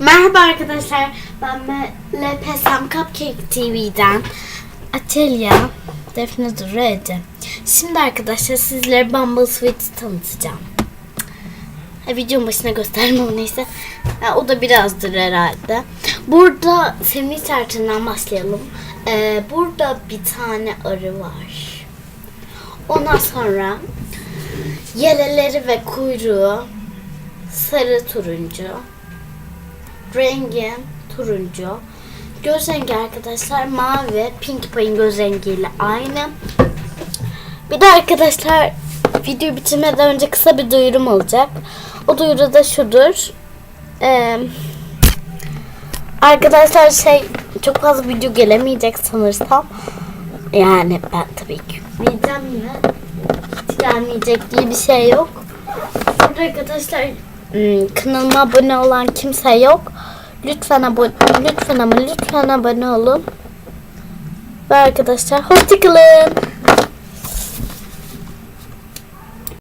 Merhaba arkadaşlar. Ben LPSM Cupcake TV'den Atelya Defne Duru. Şimdi arkadaşlar sizlere Bumble Sweet'i tanıtacağım. Ha, videonun başına göstermem neyse. Ha, o da birazdır herhalde. Burada Semih Tarçın'dan başlayalım. Ee, burada bir tane arı var. Ondan sonra yeleleri ve kuyruğu sarı turuncu. Rengi turuncu. Göz rengi arkadaşlar mavi. Pink Pay'in göz rengiyle aynı. Bir de arkadaşlar video bitirmeden önce kısa bir duyurum olacak. O duyuru da şudur. Ee, arkadaşlar şey çok fazla video gelemeyecek sanırsam. Yani ben tabii ki yükleyeceğim yine. Gelmeyecek diye bir şey yok. Burada arkadaşlar ım, kanalıma abone olan kimse yok. Lütfen abone lütfen ama lütfen abone olun. Ve arkadaşlar hoşçakalın.